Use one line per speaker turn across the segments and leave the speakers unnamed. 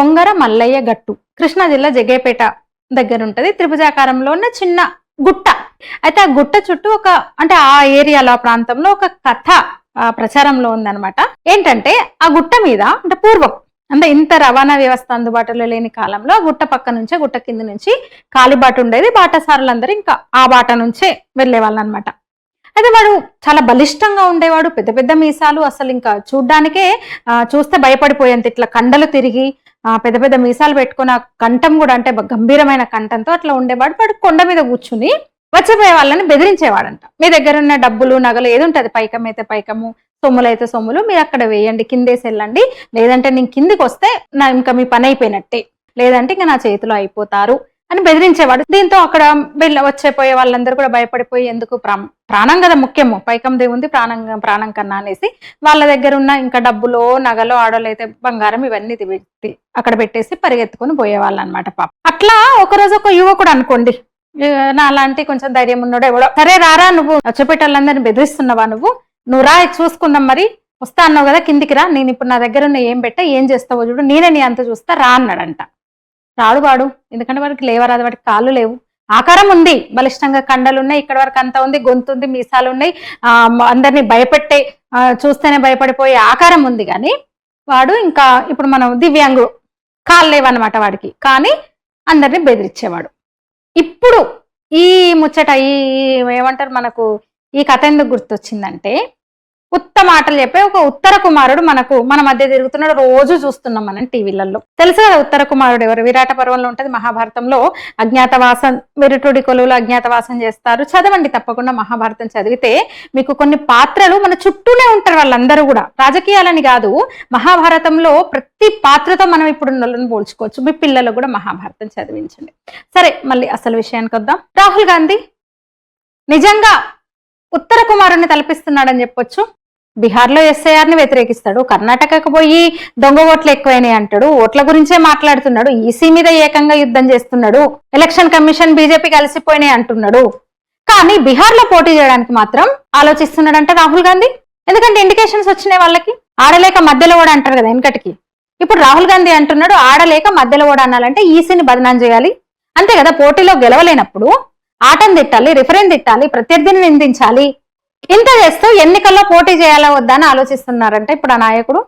కొంగర మల్లయ్య గట్టు. కృష్ణా జిల్లా జగేపేట దగ్గర ఉంటది త్రిభుజాకారంలో ఉన్న చిన్న గుట్ట. అయితే ఆ గుట్ట చుట్టూ ఒక అంటే ఆ ఏరియాలో ఆ ప్రాంతంలో ఒక కథ ప్రచారంలో ఉందన్నమాట. ఏంటంటే ఆ గుట్ట మీద అంటే పూర్వం అంటే ఇంత రవాణా వ్యవస్థ అందుబాటులో లేని కాలంలో ఆ గుట్ట పక్క నుంచే గుట్ట కింద నుంచి కాలిబాట ఉండేది. బాటసారులందరూ ఇంకా ఆ బాట నుంచే వెళ్ళేవాళ్ళు అనమాట అయితే వాడు చాలా బలిష్టంగా ఉండేవాడు. పెద్ద పెద్ద మీసాలు అసలు ఇంకా చూడ్డానికే చూస్తే భయపడిపోయేంత ఇట్లా కండలు తిరిగి పెద్ద పెద్ద మీసాలు పెట్టుకుని ఆ కంఠం కూడా అంటే గంభీరమైన కంఠంతో అట్లా ఉండేవాడు. వాడు కొండ మీద కూర్చుని వచ్చిపోయే వాళ్ళని బెదిరించేవాడంట. మీ దగ్గర ఉన్న డబ్బులు నగలు ఏది ఉంటుంది? పైకం అయితే పైకము సొమ్ములు అయితే సొమ్ములు మీరు అక్కడ వేయండి కిందేసి వెళ్ళండి. లేదంటే నేను కిందికి వస్తే నా ఇంకా మీ పని అయిపోయినట్టే. లేదంటే ఇంకా నా చేతిలో అయిపోతారు. అని బెదిరించేవాడు. దీంతో అక్కడ వచ్చే వచ్చేపోయే వాళ్ళందరూ కూడా భయపడిపోయి ఎందుకు ప్రాం- ప్రాణం కదా ముఖ్యము. పైకం దేవుంది ప్రాణం ప్రాణం కన్నా అనేసి వాళ్ళ దగ్గర ఉన్న ఇంకా డబ్బులో నగలో ఆడోలు అయితే బంగారం ఇవన్నీ పెట్టి అక్కడ పెట్టేసి పరిగెత్తుకుని పోయేవాళ్ళు అనమాట పాప. అట్లా ఒకరోజు ఒక యువకుడు అనుకోండి. నా అలాంటి కొంచెం ధైర్యం ఉన్నాడు ఎవడో సరే రారా నువ్వు వచ్చేపెట్టాలందరిని బెదిరిస్తున్నావా నువ్వు? నువ్వు రా చూసుకుందాం మరి. వస్తా అన్నావు కదా కిందికి రా. నేను ఇప్పుడు నా దగ్గర ఉన్న ఏం పెట్టా ఏం చేస్తావో చూడు. నేనే నీ అంత చూస్తా రా అన్నాడంట. రాడు వాడు. ఎందుకంటే వాడికి లేవరాదు వాడికి కాళ్ళు లేవు. ఆకారం ఉంది బలిష్టంగా కండలు ఉన్నాయి ఇక్కడ వరకు అంత ఉంది గొంతు ఉంది మీసాలు ఉన్నాయి. ఆ అందరినీ భయపెట్టే చూస్తేనే భయపడిపోయే ఆకారం ఉంది కానీ వాడు ఇంకా ఇప్పుడు మనం దివ్యాంగుడు కాళ్ళు లేవన్నమాట వాడికి. కానీ అందరినీ బెదిరించేవాడు. ఇప్పుడు ఈ ముచ్చట ఈ ఏమంటారు మనకు ఈ కథ ఎందుకు గుర్తొచ్చిందంటే ఉత్త మాటలు చెప్పే ఒక ఉత్తర కుమారుడు మనకు మన మధ్య తిరుగుతున్నాడు రోజు చూస్తున్నాం మనం టీవీలలో. తెలుసు కదా ఉత్తర కుమారుడు ఎవరు? విరాట పర్వంలో ఉంటది మహాభారతంలో. అజ్ఞాతవాసం విరుటుడి కొలువులు అజ్ఞాతవాసం చేస్తారు. చదవండి తప్పకుండా మహాభారతం చదివితే మీకు కొన్ని పాత్రలు మన చుట్టూనే ఉంటారు వాళ్ళందరూ కూడా. రాజకీయాలని కాదు మహాభారతంలో ప్రతి పాత్రతో మనం ఇప్పుడు పోల్చుకోవచ్చు. మీ పిల్లలు కూడా మహాభారతం చదివించండి. సరే మళ్ళీ అసలు విషయానికి వద్దాం. రాహుల్ గాంధీ నిజంగా ఉత్తర కుమారుని తలపిస్తున్నాడని చెప్పొచ్చు. బీహార్లో ఎస్ఐఆర్ని వ్యతిరేకిస్తాడు కర్ణాటకకు పోయి దొంగ ఓట్లు ఎక్కువైనాయి అంటాడు ఓట్ల గురించే మాట్లాడుతున్నాడు ఈసీ మీద ఏకంగా యుద్ధం చేస్తున్నాడు ఎలక్షన్ కమిషన్ బీజేపీ కలిసిపోయినాయి అంటున్నాడు. కానీ బీహార్లో పోటీ చేయడానికి మాత్రం ఆలోచిస్తున్నాడంట రాహుల్ గాంధీ. ఎందుకంటే ఇండికేషన్స్ వచ్చినాయి వాళ్ళకి. ఆడలేక మధ్యలో కూడా అంటారు కదా వెనకటికి. ఇప్పుడు రాహుల్ గాంధీ అంటున్నాడు ఆడలేక మధ్యలో కూడా అనాలంటే ఈసీని బదనాం చేయాలి. అంతే కదా పోటీలో గెలవలేనప్పుడు ఆటను తిట్టాలి రిఫరెన్ తిట్టాలి ప్రత్యర్థిని నిందించాలి ఇంత చేస్తూ ఎన్నికల్లో పోటీ చేయాలా వద్దా అని ఆలోచిస్తున్నారంటే ఇప్పుడు ఆ నాయకుడు.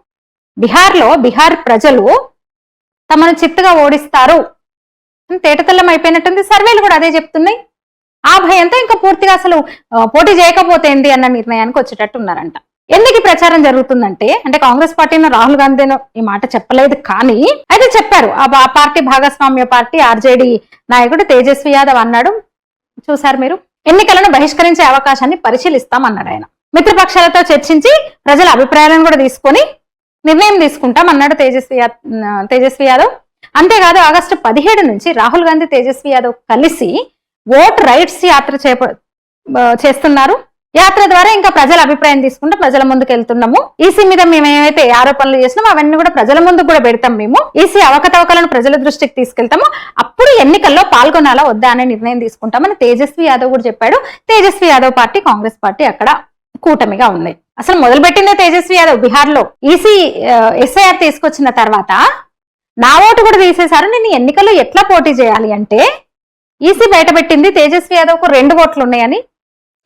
బీహార్లో బీహార్ ప్రజలు తమను చిత్తుగా ఓడిస్తారు. అని తేటతెల్లం అయిపోయినట్టుంది. సర్వేలు కూడా అదే చెప్తున్నాయి. ఆ భయంతో ఇంకా పూర్తిగా అసలు పోటీ చేయకపోతే ఏంటి అన్న నిర్ణయానికి వచ్చేటట్టు ఉన్నారంట ఎందుకు ఈ ప్రచారం జరుగుతుందంటే అంటే కాంగ్రెస్ పార్టీని రాహుల్ గాంధీను ఈ మాట చెప్పలేదు కానీ అయితే చెప్పారు. ఆ పార్టీ భాగస్వామ్య పార్టీ ఆర్జేడీ నాయకుడు తేజస్వి యాదవ్ అన్నాడు. చూసారు మీరు? ఎన్నికలను బహిష్కరించే అవకాశాన్ని పరిశీలిస్తామన్నాడు ఆయన. మిత్రపక్షాలతో చర్చించి ప్రజల అభిప్రాయాలను కూడా తీసుకొని నిర్ణయం తీసుకుంటాం అన్నాడు తేజస్వి తేజస్వి యాదవ్. అంతేకాదు ఆగస్టు పదిహేడు నుంచి రాహుల్ గాంధీ తేజస్వి యాదవ్ కలిసి ఓట్ రైట్స్ యాత్ర చేప చేస్తున్నారు. యాత్ర ద్వారా ఇంకా ప్రజల అభిప్రాయం తీసుకుంటే ప్రజల ముందుకు వెళ్తున్నాము. ఈసీ మీద మేము ఏమైతే ఆరోపణలు చేసినామో అవన్నీ కూడా ప్రజల ముందుకు కూడా పెడతాం మేము. ఈసీ అవకతవకలను ప్రజల దృష్టికి తీసుకెళ్తాము. అప్పుడు ఎన్నికల్లో పాల్గొనాలా వద్దా అనే నిర్ణయం తీసుకుంటామని తేజస్వి యాదవ్ కూడా చెప్పాడు. తేజస్వి యాదవ్ పార్టీ కాంగ్రెస్ పార్టీ అక్కడ కూటమిగా ఉన్నాయి అసలు మొదలుపెట్టిందే తేజస్వి యాదవ్ బీహార్లో ఈసీ ఎస్ఐఆర్ తీసుకొచ్చిన తర్వాత నా ఓటు కూడా తీసేశారు. నేను ఎన్నికల్లో ఎట్లా పోటీ చేయాలి అంటే ఈసీ బయటపెట్టింది తేజస్వి యాదవ్కు రెండు ఓట్లు ఉన్నాయని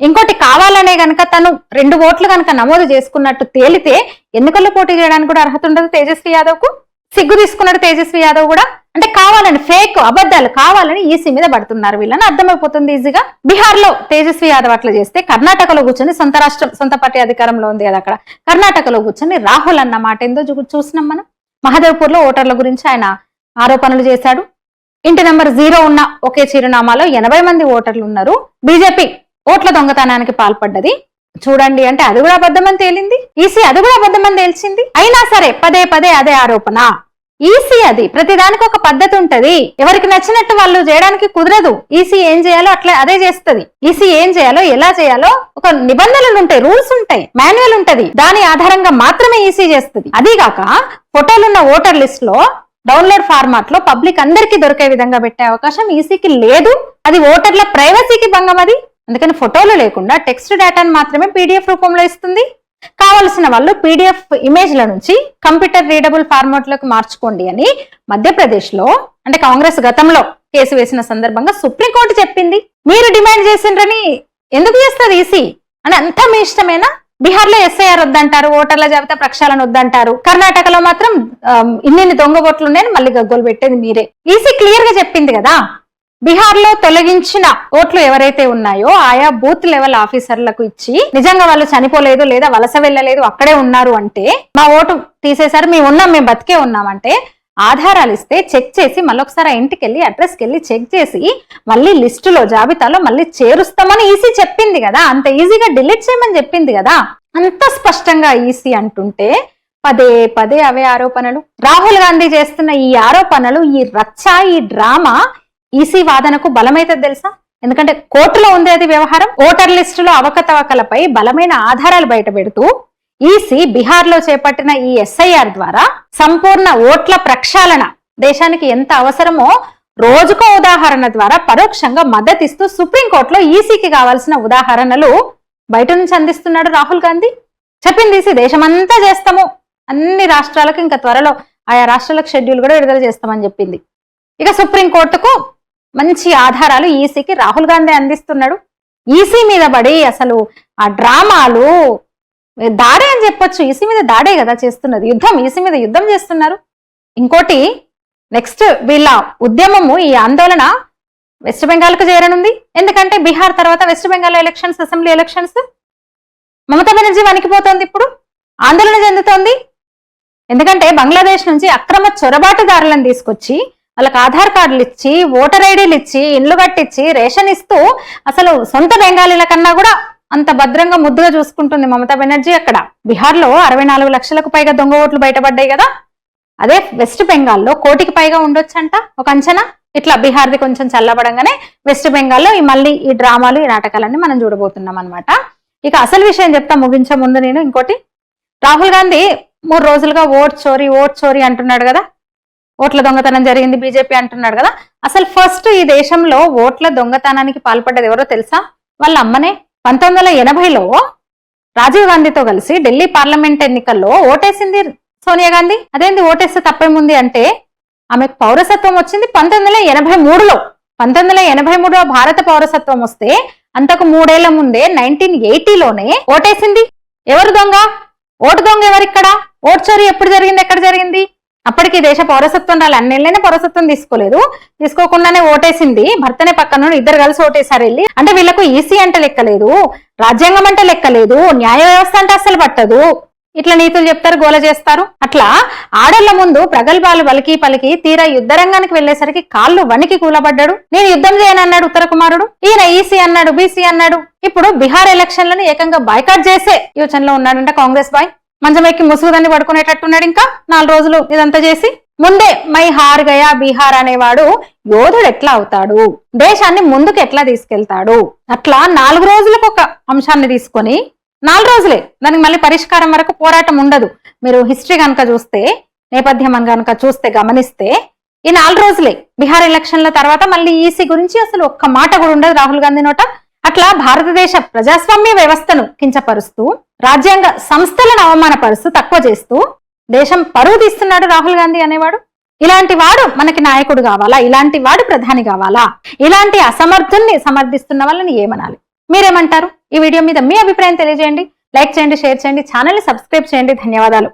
ఇంకోటి కావాలనే గనక తను రెండు ఓట్లు గనక నమోదు చేసుకున్నట్టు తేలితే ఎన్నికల్లో పోటీ చేయడానికి కూడా అర్హత ఉండదు తేజస్వి యాదవ్కు సిగ్గు తీసుకున్నాడు తేజస్వి యాదవ్ కూడా. అంటే కావాలని ఫేక్ అబద్ధాలు కావాలని ఈసీ మీద పడుతున్నారు వీళ్ళని. అర్థమైపోతుంది ఈజీగా. బీహార్లో తేజస్వి యాదవ్ అట్లా చేస్తే కర్ణాటకలో కూర్చొని సొంత రాష్ట్రం సొంత పార్టీ అధికారంలో ఉంది కదా అక్కడ. కర్ణాటకలో కూర్చొని రాహుల్ అన్న మాట ఏందో చూసినాం మనం. మహదేవ్పూర్లో ఓటర్ల గురించి ఆయన ఆరోపణలు చేశాడు. ఇంటి నెంబర్ జీరో ఉన్న ఒకే చిరునామాలో ఎనభై మంది ఓటర్లు ఉన్నారు. బీజేపీ ఓట్ల దొంగతనానికి పాల్పడ్డది. చూడండి అంటే అది కూడా అబద్ధమని తేలింది? ఈసీ అది కూడా అబద్ధమని తేల్చింది? అయినా సరే పదే పదే అదే ఆరోపణ. ఈసీ అది ప్రతిదానికి ఒక పద్ధతి ఉంటది. ఎవరికి నచ్చినట్టు వాళ్ళు చేయడానికి కుదరదు. ఈసీ ఏం చేయాలో అట్లా అదే చేస్తుంది. ఈసీ ఏం చేయాలో ఎలా చేయాలో ఒక నిబంధనలు ఉంటాయి రూల్స్ ఉంటాయి మాన్యువల్ ఉంటది. దాని ఆధారంగా మాత్రమే ఈసీ చేస్తుంది. అదీగాక ఫోటోలున్న ఓటర్ లిస్ట్లో డౌన్లోడ్ ఫార్మాట్లో పబ్లిక్ అందరికీ దొరికే విధంగా పెట్టే అవకాశం ఈసీకి లేదు. అది ఓటర్ల ప్రైవసీకి భంగం అది. అందుకని ఫోటోలు లేకుండా టెక్స్ట్ డేటాను మాత్రమే పీడిఎఫ్ రూపంలో ఇస్తుంది. కావలసిన వాళ్ళు పీడిఎఫ్ ఇమేజ్ల నుంచి కంప్యూటర్ రీడబుల్ ఫార్మాట్లోకి మార్చుకోండి అని మధ్యప్రదేశ్లో అంటే కాంగ్రెస్ గతంలో కేసు వేసిన సందర్భంగా సుప్రీంకోర్టు చెప్పింది. మీరు డిమాండ్ చేసిండ్రని ఎందుకు చేస్తుంది ఈసీ? అని అంతా మీ ఇష్టమేనా? బీహార్లో ఎస్ఐఆర్ వద్దంటారు ఓటర్ల జాబితా ప్రక్షాళన వద్దంటారు. కర్ణాటకలో మాత్రం ఇన్ని ఇన్నిన్ని దొంగ ఓట్లు ఉన్నాయని మళ్ళీ గగ్గోలు పెట్టేది మీరే. ఈసీ క్లియర్గా చెప్పింది కదా? బీహార్లో తొలగించిన ఓట్లు ఎవరైతే ఉన్నాయో ఆయా బూత్ లెవెల్ ఆఫీసర్లకు ఇచ్చి నిజంగా వాళ్ళు చనిపోలేదు లేదా వలస వెళ్ళలేదు అక్కడే ఉన్నారు అంటే మా ఓటు తీసేశారు మేము ఉన్నాం మేము బతికే ఉన్నామంటే ఆధారాలు ఇస్తే చెక్ చేసి మళ్ళొకసారి ఇంటికి వెళ్ళి అడ్రస్కి వెళ్ళి చెక్ చేసి మళ్ళీ లిస్టులో జాబితాలో మళ్ళీ చేరుస్తామని ఈసీ చెప్పింది కదా. అంత ఈజీగా డిలీట్ చేయమని చెప్పింది కదా. అంత స్పష్టంగా ఈసీ అంటుంటే పదే పదే అవే ఆరోపణలు. రాహుల్ గాంధీ చేస్తున్న ఈ ఆరోపణలు ఈ రచ్చ ఈ డ్రామా ఈసీ వాదనకు బలమైతే తెలుసా? ఎందుకంటే కోర్టులో ఉంది అది వ్యవహారం. ఓటర్ లిస్టులో అవకతవకలపై బలమైన ఆధారాలు బయటపెడుతూ ఈసీ బీహార్లో చేపట్టిన ఈ ఎస్ఐఆర్ ద్వారా సంపూర్ణ ఓట్ల ప్రక్షాళన దేశానికి ఎంత అవసరమో రోజుకో ఉదాహరణ ద్వారా పరోక్షంగా మద్దతిస్తూ సుప్రీంకోర్టులో ఈసీకి కావాల్సిన ఉదాహరణలు బయట నుంచి అందిస్తున్నాడు రాహుల్ గాంధీ. చెప్పింది ఈసీ దేశమంతా చేస్తాము. అన్ని రాష్ట్రాలకు ఇంకా త్వరలో ఆయా రాష్ట్రాలకు షెడ్యూల్ కూడా విడుదల చేస్తామని చెప్పింది. ఇక సుప్రీంకోర్టుకు మంచి ఆధారాలు ఈసీకి రాహుల్ గాంధీ అందిస్తున్నాడు. ఈసీ మీద పడి అసలు ఆ డ్రామాలు దాడే అని చెప్పొచ్చు. ఈసీ మీద దాడే కదా చేస్తున్నది. యుద్ధం ఈసీ మీద యుద్ధం చేస్తున్నారు. ఇంకోటి నెక్స్ట్ వీళ్ళ ఉద్యమము ఈ ఆందోళన వెస్ట్ బెంగాల్కు చేరనుంది. ఎందుకంటే బీహార్ తర్వాత West Bengal elections assembly elections Mamata Banerjee వణికిపోతోంది ఇప్పుడు. ఆందోళన చెందుతోంది. ఎందుకంటే బంగ్లాదేశ్ నుంచి అక్రమ చొరబాటుదారులను తీసుకొచ్చి వాళ్ళకి ఆధార్ కార్డులు ఇచ్చి ఓటర్ ఐడీలు ఇచ్చి ఇండ్లు కట్టించి రేషన్ ఇస్తూ అసలు సొంత బెంగాలీల కన్నా కూడా అంత భద్రంగా ముద్దుగా చూసుకుంటుంది మమతా బెనర్జీ అక్కడ. బీహార్లో అరవై నాలుగు లక్షలకు పైగా దొంగ ఓట్లు బయటపడ్డాయి కదా. అదే వెస్ట్ బెంగాల్లో కోటికి పైగా ఉండొచ్చంట ఒక అంచనా. ఇట్లా బీహార్ది కొంచెం చల్లబడంగానే వెస్ట్ బెంగాల్లో ఈ మళ్ళీ ఈ డ్రామాలు ఈ నాటకాలన్నీ మనం చూడబోతున్నాం అనమాట ఇక అసలు విషయం చెప్తా ముగించే ముందు నేను ఇంకోటి. రాహుల్ గాంధీ మూడు రోజులుగా ఓట్ చోరీ ఓట్ చోరీ అంటున్నాడు కదా. ఓట్ల దొంగతనం జరిగింది బీజేపీ అంటున్నాడు కదా. అసలు ఫస్ట్ ఈ దేశంలో ఓట్ల దొంగతనానికి పాల్పడ్డది ఎవరో తెలుసా? వాళ్ళ అమ్మనే. పంతొమ్మిది వందల ఎనభైలో రాజీవ్ గాంధీతో కలిసి ఢిల్లీ పార్లమెంట్ ఎన్నికల్లో ఓటేసింది సోనియా గాంధీ. అదేంది ఓటేస్తే తప్పేముంది అంటే ఆమెకు పౌరసత్వం వచ్చింది పంతొమ్మిది వందల ఎనభై మూడులో. పంతొమ్మిది వందల ఎనభై మూడులో భారత పౌరసత్వం వస్తే అంతకు మూడేళ్ళ ముందే నైన్టీన్ ఎయిటీలోనే ఓటేసింది. ఎవరు దొంగ? ఓటు దొంగ ఎవరిక్కడ? ఓటు చోరీ ఎప్పుడు జరిగింది? ఎక్కడ జరిగింది? అప్పటికి దేశ పౌరసత్వం రాలి. అన్నేళ్ళనే పౌరసత్వం తీసుకోలేదు. తీసుకోకుండానే ఓటేసింది. భర్తనే పక్కన ఇద్దరు కలిసి ఓటేసారు వెళ్ళి. అంటే వీళ్ళకు ఈసీ అంటే లెక్కలేదు. రాజ్యాంగం అంటే లెక్కలేదు. న్యాయ వ్యవస్థ అంటే అసలు పట్టదు. ఇట్లా నీతులు చెప్తారు గోల చేస్తారు. అట్లా ఆడళ్ళ ముందు ప్రగల్భాలు పలికి పలికి తీరా యుద్ధరంగానికి వెళ్ళేసరికి కాళ్ళు వణికి కూలబడ్డాడు. నేను యుద్ధం చేయనన్నాడు ఉత్తర కుమారుడు. ఈయన ఈసీ అన్నాడు బీసీ అన్నాడు. ఇప్పుడు బీహార్ ఎలక్షన్లను ఏకంగా బాయ్కాట్ చేసే యోచనలో ఉన్నాడంట కాంగ్రెస్ బాయ్. మంచం ఎక్కి ముసుగుదాన్ని పడుకునేటట్టున్నాడు ఇంకా. నాలుగు రోజులు ఇదంతా చేసి. ముందే మై హార్ గయా బీహార్ అనేవాడు యోధుడు ఎట్లా అవుతాడు? దేశాన్ని ముందుకు ఎట్లా తీసుకెళ్తాడు? అట్లా నాలుగు రోజులకు ఒక అంశాన్ని తీసుకొని నాలుగు రోజులే. దానికి మళ్ళీ పరిష్కారం వరకు పోరాటం ఉండదు. మీరు హిస్టరీ కనుక చూస్తే నేపథ్యం కనుక చూస్తే గమనిస్తే ఈ నాలుగు రోజులే. బీహార్ ఎలక్షన్ల తర్వాత మళ్ళీ ఈసీ గురించి అసలు ఒక్క మాట కూడా ఉండదు రాహుల్ గాంధీ నోట. అట్లా భారతదేశ ప్రజాస్వామ్య వ్యవస్థను కించపరుస్తూ రాజ్యాంగ సంస్థలను అవమానపరుస్తూ తక్కువ చేస్తూ దేశం పరువు తీస్తున్నాడు రాహుల్ గాంధీ అనేవాడు? ఇలాంటి వాడు మనకి నాయకుడు కావాలా? ఇలాంటి వాడు ప్రధాని కావాలా? ఇలాంటి అసమర్థుల్ని సమర్థిస్తున్న వాళ్ళని ఏమనాలి? మీరేమంటారు? ఈ వీడియో మీద మీ అభిప్రాయం తెలియజేయండి. లైక్ చేయండి షేర్ చేయండి ఛానల్ని సబ్స్క్రైబ్ చేయండి. ధన్యవాదాలు.